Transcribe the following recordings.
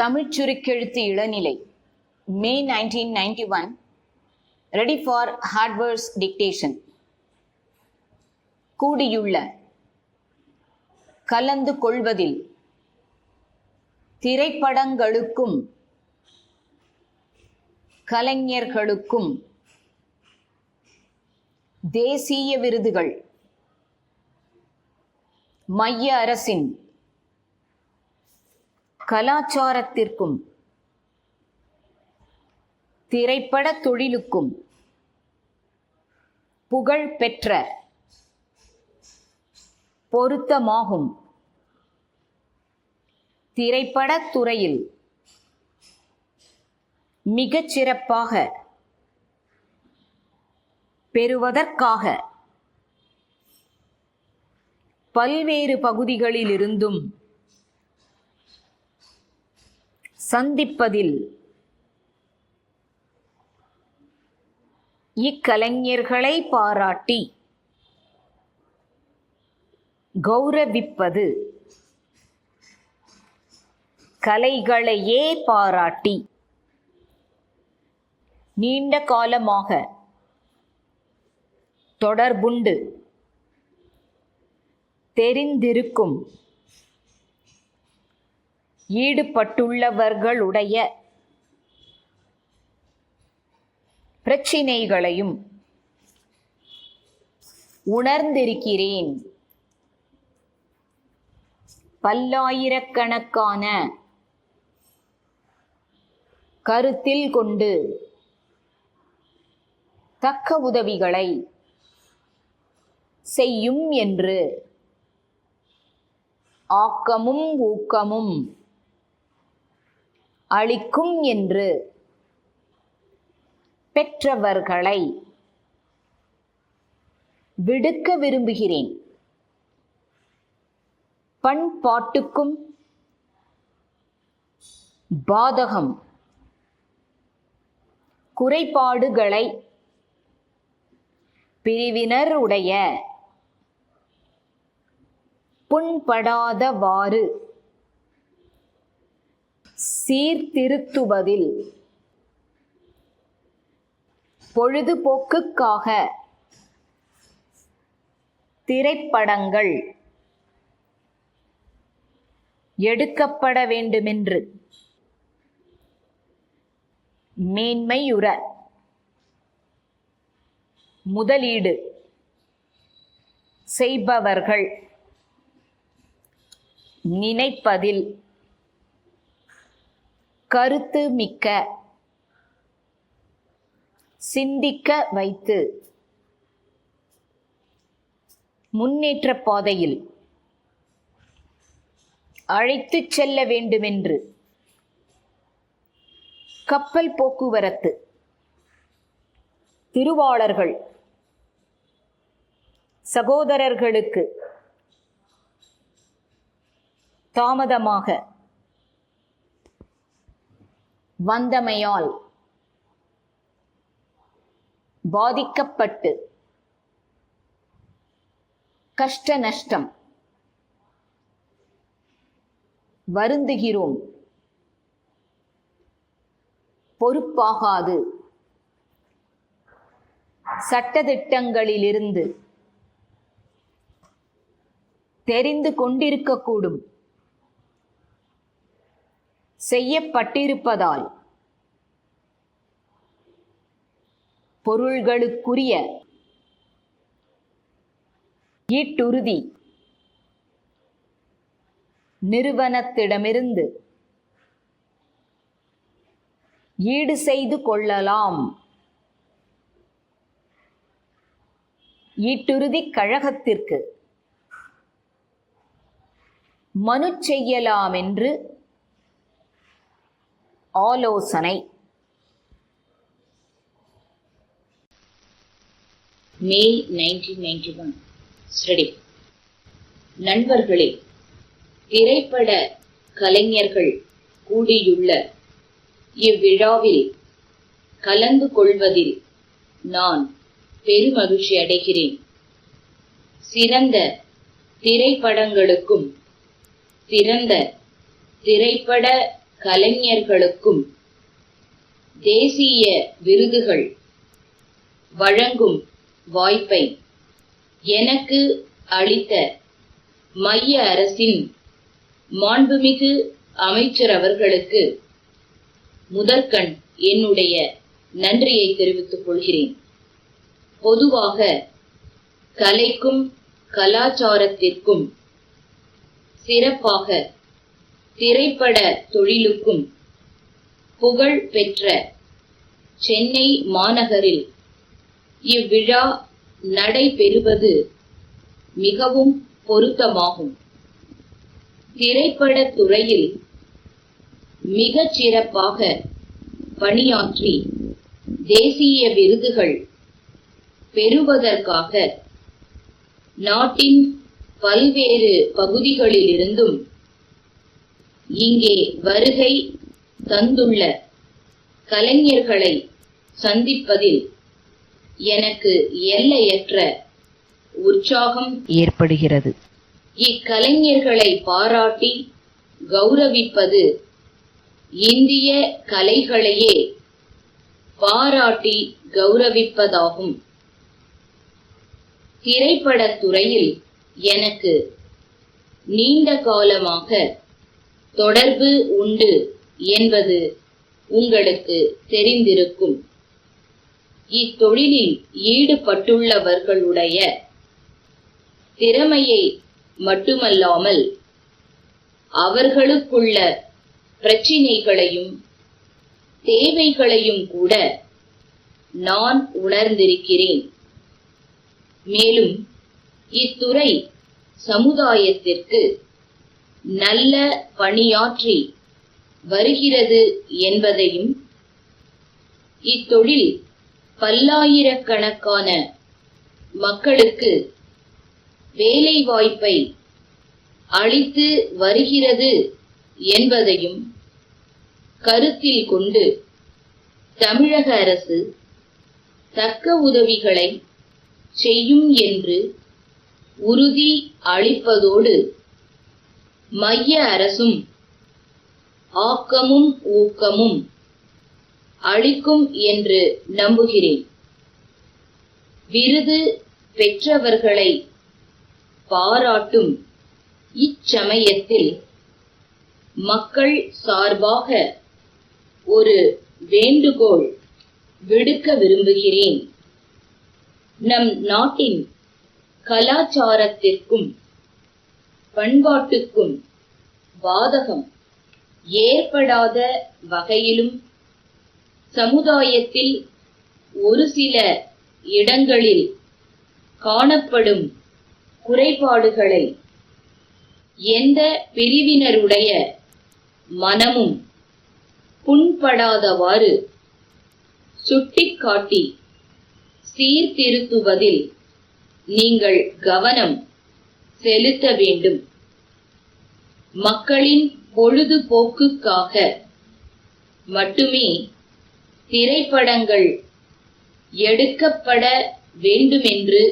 தமிழ்ச் சுருக்கெழுத்து இளநிலை. May nineteen ninety one ready for hardwares dictation கூடியுள்ள கலந்து கொள்வதில் திரைப்படங்களுக்கும் கலைஞர்களுக்கும் தேசிய விருதுகள். மைய அரசின் கலாச்சாரத்திற்கும் திரைப்பட தொழிலுக்கும் புகழ் பெற்ற பொருத்தமாகும். திரைப்படத் துறையில் மிகச் சிறப்பாக பெறுவதற்காக பல்வேறு பகுதிகளிலிருந்தும் சந்திப்பதில். இக்கலைஞர்களை பாராட்டி. கௌரவிப்பது. கலைகளையே பாராட்டி. நீண்ட காலமாக. தொடர்புண்டு. தெரிந்திருக்கும். ஈடுபட்டுள்ளவர்களுடைய பிரச்சினைகளையும் உணர்ந்திருக்கிறேன். பல்லாயிரக்கணக்கான கருத்தில் கொண்டு தக்க உதவிகளை செய்யும் என்று ஆக்கமும் ஊக்கமும் அளிக்கும் என்று பெற்றவர்களை விடுக்க விரும்புகிறேன். பண்பாட்டுக்கும் பாதகம் குறைபாடுகளை பிரிவினருடைய புண்படாதவாறு சீர்திருத்துவதில் பொழுதுபோக்குக்காக திரைப்படங்கள் எடுக்கப்பட வேண்டுமென்று மேன்மையுற முதலீடு செய்பவர்கள் நினைப்பதில் கருத்து மிக்க சிந்திக்க வைத்து. முன்னேற்ற பாதையில். அழைத்துச் செல்ல வேண்டுமென்று. கப்பல் போக்குவரத்து. திருவாளர்கள். சகோதரர்களுக்கு. தாமதமாக. வந்தமையால் பாதிக்கப்பட்டு கஷ்ட நஷ்டம் வருந்துகிறோம். பொறுப்பாகாது. சட்டதிட்டங்களிலிருந்து தெரிந்து கொண்டிருக்கக்கூடும். செய்யப்பட்டிருப்பதால். பொருள்களுக்குரிய ஈட்டுறுதி. நிறுவனத்திடமிருந்து ஈடு செய்து கொள்ளலாம். ஈட்டுறுதி கழகத்திற்கு மனு செய்யலாம் என்று ஆலோசனை. May nineteen ninety one study நண்பர்களே திரைப்பட கலைஞர்கள் கூடியுள்ள இவ்விழாவில் கலந்து கொள்வதில் நான் பெருமகிழ்ச்சி அடைகிறேன். சிறந்த திரைப்படங்களுக்கும் சிறந்த திரைப்பட கலைஞர்களுக்கும் தேசிய விருதுகள் வழங்கும் வாய்ப்பை எனக்கு அளித்த மைய அரசின் மாண்புமிகு அமைச்சர் அவர்களுக்கு முதற்கண் என்னுடைய நன்றியை தெரிவித்துக் கொள்கிறேன். பொதுவாக கலைக்கும் கலாச்சாரத்திற்கும் சிறப்பாக திரைப்பட தொழிலுக்கும் புகழ் பெற்ற சென்னை மாநகரில் இவ்விழா நடைபெறுவது மிகவும் பொருத்தமாகும். திரைப்படத் துறையில் மிகச் சிறப்பாக பணியாற்றி தேசிய விருதுகள் பெறுவதற்காக நாட்டின் பல்வேறு பகுதிகளிலிருந்தும் இங்கே வருகை தந்துள்ள கலைஞர்களை சந்திப்பதில் எனக்கு எல்லையற்ற உற்சாகம் ஏற்படுகிறது. இக்கலைஞர்களை பாராட்டி கௌரவிப்பது இந்திய கலைகளையே பாராட்டி கௌரவிப்பதாகும். திரைப்படத் துறையில் எனக்கு நீண்ட காலமாக தொடர்பு உண்டு என்பது உங்களுக்கு தெரிந்திருக்கும். இத்தொழிலில் ஈடுபட்டுள்ளவர்களுடைய திறமையை மட்டுமல்லாமல் அவர்களுக்குள்ள பிரச்சினைகளையும் தேவைகளையும் கூட நான் உணர்ந்திருக்கிறேன். மேலும் இத்துறை சமுதாயத்திற்கு நல்ல பணியாற்றி வருகிறது என்பதையும் இத்தொழில் பல்லாயிரக்கணக்கான மக்களுக்கு வேலை வாய்ப்பை அளித்து வருகிறது என்பதையும் கருத்தில் கொண்டு தமிழக அரசு தக்க உதவிகளை செய்யும் என்று உறுதி அளிப்பதோடு மைய அரசும் ஆக்கமும் ஊக்கமும் அளிக்கும் என்று நம்புகிறேன். விருது பெற்றவர்களை பாராட்டும் இச்சமயத்தில் மக்கள் சார்பாக ஒரு வேண்டுகோள் விடுக்க விரும்புகிறேன். நம் நாட்டின் கலாச்சாரத்திற்கும் பண்பாட்டுக்கும் பாதகம் ஏற்படாத வகையிலும் சமுதாயத்தில் ஒரு சில இடங்களில் காணப்படும் குறைபாடுகளை எந்த பிரிவினருடைய மனமும் புண்படாதவாறு சுட்டிக்காட்டி சீர்திருத்துவதில் நீங்கள் கவனம் செலுத்த வேண்டும். மக்களின் பொழுதுபோக்குக்காக மட்டுமே திரைப்படங்கள் எடுக்கப்பட வேண்டுமென்று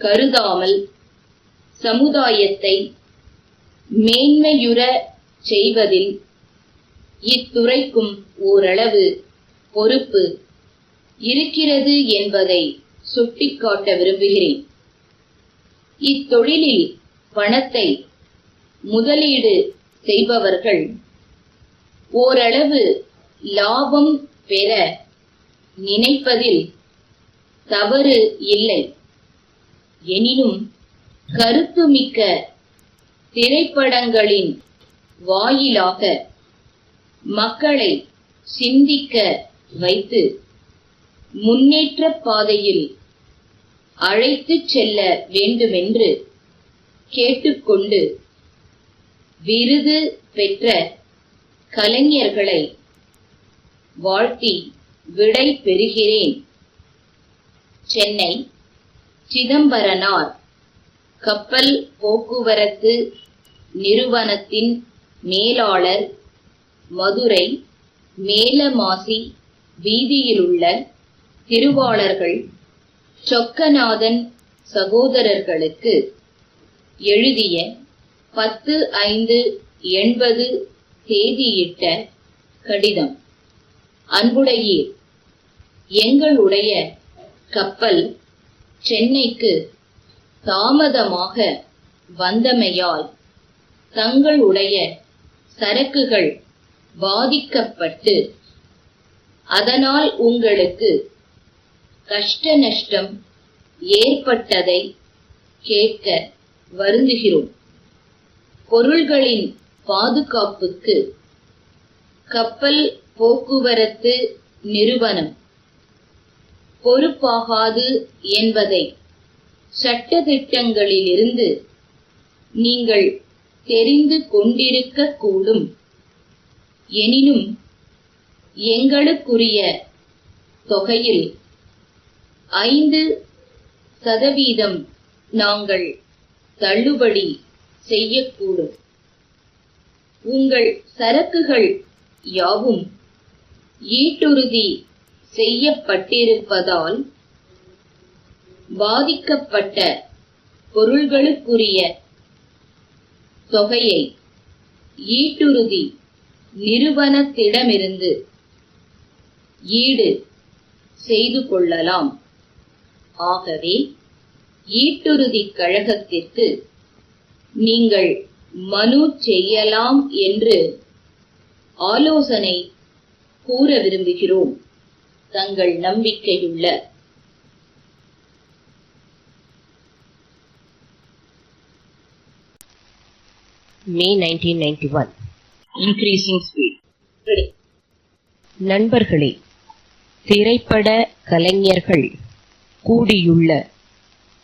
கருதாமல் சமுதாயத்தை மேன்மையுற செய்வதில் இத்துறைக்கும் ஓரளவு பொறுப்பு இருக்கிறது என்பதை சுட்டிக்காட்ட விரும்புகிறேன். இத்தொழிலில் பணத்தை முதலீடு செய்பவர்கள் ஓரளவு லாபம் பெற நினைப்பதில் தவறு இல்லை. எனினும் கருத்துமிக்க திரைப்படங்களின் வாயிலாக மக்களை சிந்திக்க வைத்து முன்னேற்ற பாதையில் அழைத்துச் செல்ல வேண்டுமென்று கேட்டுக்கொண்டு விருது பெற்ற கலைஞர்களை வாழ்த்தி விடை பெறுகிறேன். சென்னை சிதம்பரனார் கப்பல் போக்குவரத்து நிறுவனத்தின் மேலாளர் மதுரை மேலமாசி வீதியிலுள்ள திருவாளர்கள் சொக்கநாதன் சகோதரர்களுக்கு எழுதிய பத்து ஐந்து எண்பது தேதியிட்ட கடிதம். அன்புடையீர் எங்களுடைய கப்பல் சென்னைக்கு தாமதமாக வந்தமையால் தங்களுடைய சரக்குகள் பாதிக்கப்பட்டு அதனால் உங்களுக்கு கஷ்ட நஷ்டம் ஏற்பட்டதை கேட்க வருந்துகிறோம். பொருள்களின் பாதுகாப்புக்கு கப்பல் போக்குவரத்து நிறுவனம் பொறுப்பாகாது என்பதை சட்டதிட்டங்களிலிருந்து நீங்கள் தெரிந்து கொண்டிருக்கக்கூடும். எனினும் எங்களுக்குரிய தொகையில் ஐந்து சதவீதம் நாங்கள் தள்ளுபடி செய்யக்கூடும். உங்கள் சரக்குகள் யாவும் ஈட்டுறுதி செய்யப்பட்டிருப்பதால் பாதிக்கப்பட்ட பொருள்களுக்குரிய தொகையை ஈட்டுறுதி நிறுவனத்திடமிருந்து ஈடு செய்து கொள்ளலாம். ஆகவே ஈட்டுறுதி கழகத்திற்கு நீங்கள் மனு செய்யலாம் என்று ஆலோசனை கூற விரும்புகிறோம். தங்கள் நம்பிக்கையுள்ள மே 1991 இன்க்ரீசிங் ஸ்பீட் நண்பர்களே திரைப்பட கலைஞர்கள் கூடியுள்ள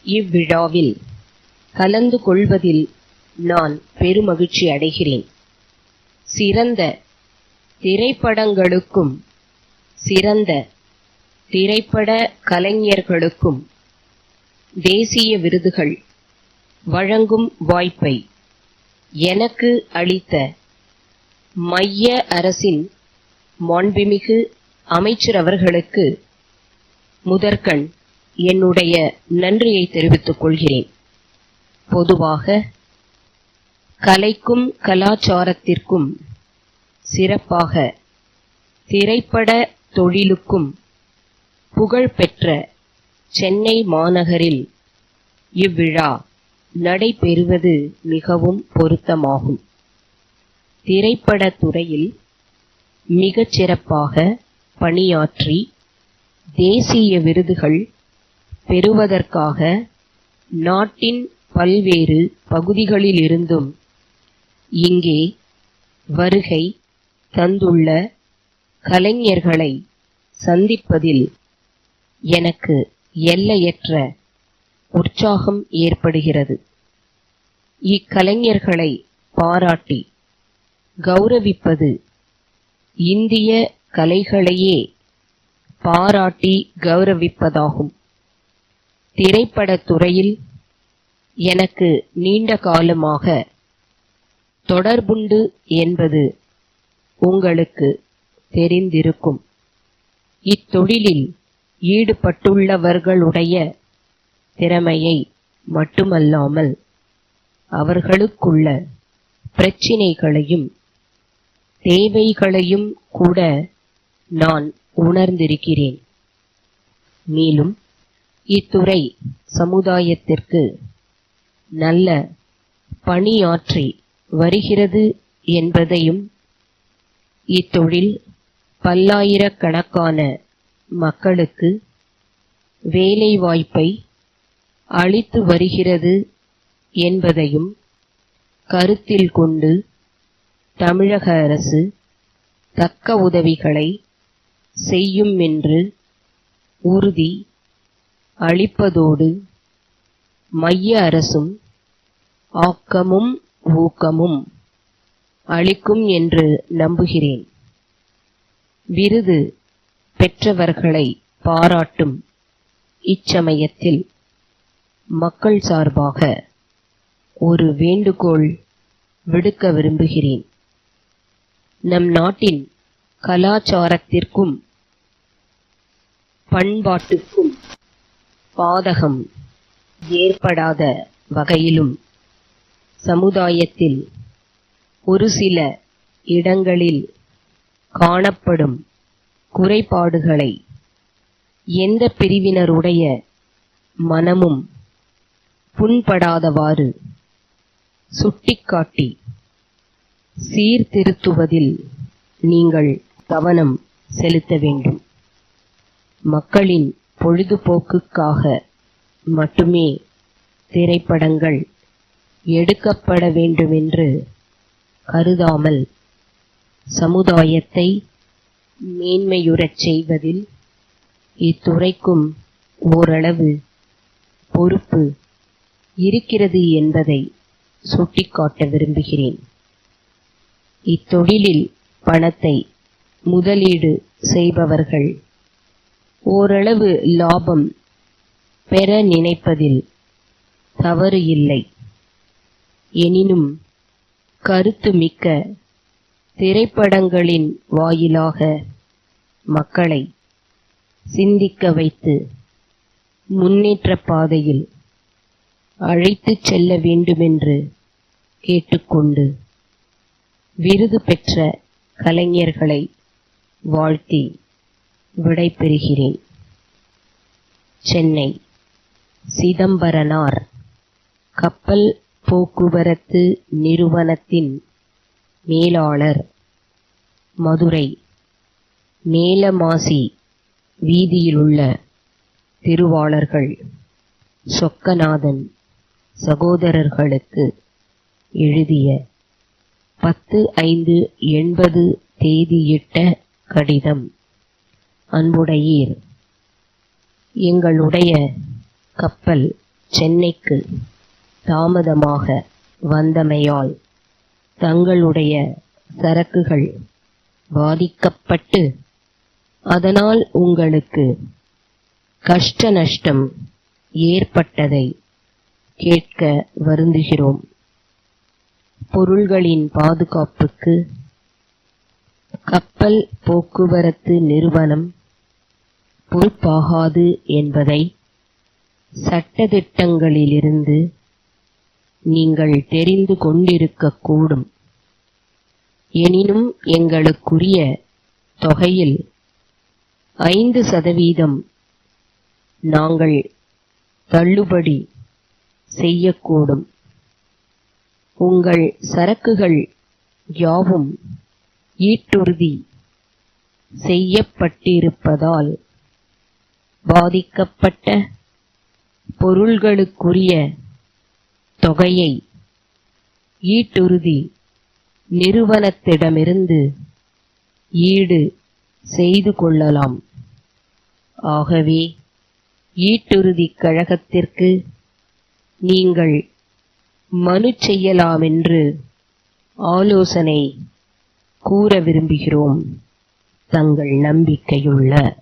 இவ்விழாவில் கலந்து கொள்வதில் நான் பெருமகிழ்ச்சி அடைகிறேன். சிறந்த திரைப்படங்களுக்கும் சிறந்த திரைப்பட கலைஞர்களுக்கும் தேசிய விருதுகள் வழங்கும் வாய்ப்பை எனக்கு அளித்த மைய அரசின் மாண்புமிகு அமைச்சர் அவர்களுக்கு முதற்கண் என்னுடைய நன்றியை தெரிவித்துக் கொள்கிறேன். பொதுவாக கலைக்கும் கலாச்சாரத்திற்கும் சிறப்பாக திரைப்பட தொழிலுக்கும் புகழ்பெற்ற சென்னை மாநகரில் இவ்விழா நடைபெறுவது மிகவும் பொருத்தமாகும். திரைப்பட துறையில் மிகச் சிறப்பாக பணியாற்றி தேசிய விருதுகள் பெறுவதற்காக நாட்டின் பல்வேறு பகுதிகளிலிருந்தும் இங்கே வருகை தந்துள்ள கலைஞர்களை சந்திப்பதில் எனக்கு எல்லையற்ற உற்சாகம் ஏற்படுகிறது. இக்கலைஞர்களை பாராட்டி கௌரவிப்பது இந்திய கலைகளையே பாராட்டி கௌரவிப்பதாகும். திரைப்படத் துறையில் எனக்கு நீண்ட காலமாக தொடர்புண்டு என்பது உங்களுக்கு தெரிந்திருக்கும். இத்தொழிலில் ஈடுபட்டுள்ளவர்களுடைய திறமையை மட்டுமல்லாமல் அவர்களுக்குள்ள பிரச்சினைகளையும் தேவைகளையும் கூட நான் உணர்ந்திருக்கிறேன். மேலும் இத்துறை சமுதாயத்திற்கு நல்ல பணியாற்றி வருகிறது என்பதையும் இத்தொழில் பல்லாயிரக்கணக்கான மக்களுக்கு வேலைவாய்ப்பை அளித்து வருகிறது என்பதையும் கருத்தில் கொண்டு தமிழக அரசு தக்க உதவிகளை செய்யும் என்று உறுதி அளிப்பதோடு மைய அரசும் ஆக்கமும் ஊக்கமும் அளிக்கும் என்று நம்புகிறேன். விருது பெற்றவர்களை பாராட்டும் இச்சமயத்தில் மக்கள் சார்பாக ஒரு வேண்டுகோள் விடுக்க விரும்புகிறேன். நம் நாட்டின் கலாச்சாரத்திற்கும் பண்பாட்டுக்கும் பாதகம் ஏற்படாத வகையிலும் சமுதாயத்தில் ஒரு சில இடங்களில் காணப்படும் குறைபாடுகளை எந்த பிரிவினருடைய மனமும் புண்படாதவாறு சுட்டிக்காட்டி சீர்திருத்துவதில் நீங்கள் கவனம் செலுத்த வேண்டும். மக்களின் பொழுதுபோக்குக்காக மட்டுமே திரைப்படங்கள் எடுக்கப்பட வேண்டுமென்று கருதாமல் சமுதாயத்தை மேன்மையுறச் செய்வதில் இத்துறைக்கும் ஓரளவு பொறுப்பு இருக்கிறது என்பதை சுட்டிக்காட்ட விரும்புகிறேன். இத்தொழிலில் பணத்தை முதலீடு செய்பவர்கள் ஓரளவு லாபம் பெற நினைப்பதில் தவறு இல்லை. எனினும் கருத்து மிக்க திரைப்படங்களின் வாயிலாக மக்களை சிந்திக்க வைத்து முன்னேற்ற பாதையில் அழைத்துச் செல்ல வேண்டுமென்று கேட்டுக்கொண்டு விருது பெற்ற கலைஞர்களை வாழ்த்தி விடைபெறுகிறேன். சென்னை சிதம்பரனார் கப்பல் போக்குவரத்து நிறுவனத்தின் மேலாளர் மதுரை மேலமாசி வீதியிலுள்ள திருவாளர்கள் சொக்கநாதன் சகோதரர்களுக்கு எழுதிய பத்து ஐந்து எண்பது தேதியிட்ட கடிதம். அன்புடையீர். எங்களுடைய கப்பல் சென்னைக்கு தாமதமாக வந்தமையால் தங்களுடைய சரக்குகள் பாதிக்கப்பட்டு அதனால் உங்களுக்கு கஷ்ட நஷ்டம் ஏற்பட்டதை கேட்க வருந்துகிறோம். பொருள்களின் பாதுகாப்புக்கு கப்பல் போக்குவரத்து நிறுவனம் பொறுப்பாகாது என்பதை சட்டதிட்டங்களிலிருந்து நீங்கள் தெரிந்து கொண்டிருக்கக்கூடும் எனினும் எங்களுக்குரிய தொகையில் ஐந்து சதவீதம் நாங்கள் தள்ளுபடி செய்யக்கூடும். உங்கள் சரக்குகள் யாவும் ஈட்டுறுதி செய்யப்பட்டிருப்பதால் பாதிக்கப்பட்ட பொருள்களுக்குரிய தொகையை ஈட்டுறுதி நிறுவனத்திடமிருந்து ஈடு செய்து கொள்ளலாம். ஆகவே ஈட்டுறுதிக் கழகத்திற்கு நீங்கள் மனு செய்யலாமென்று ஆலோசனை கூற விரும்புகிறோம். தங்கள் நம்பிக்கையுள்ள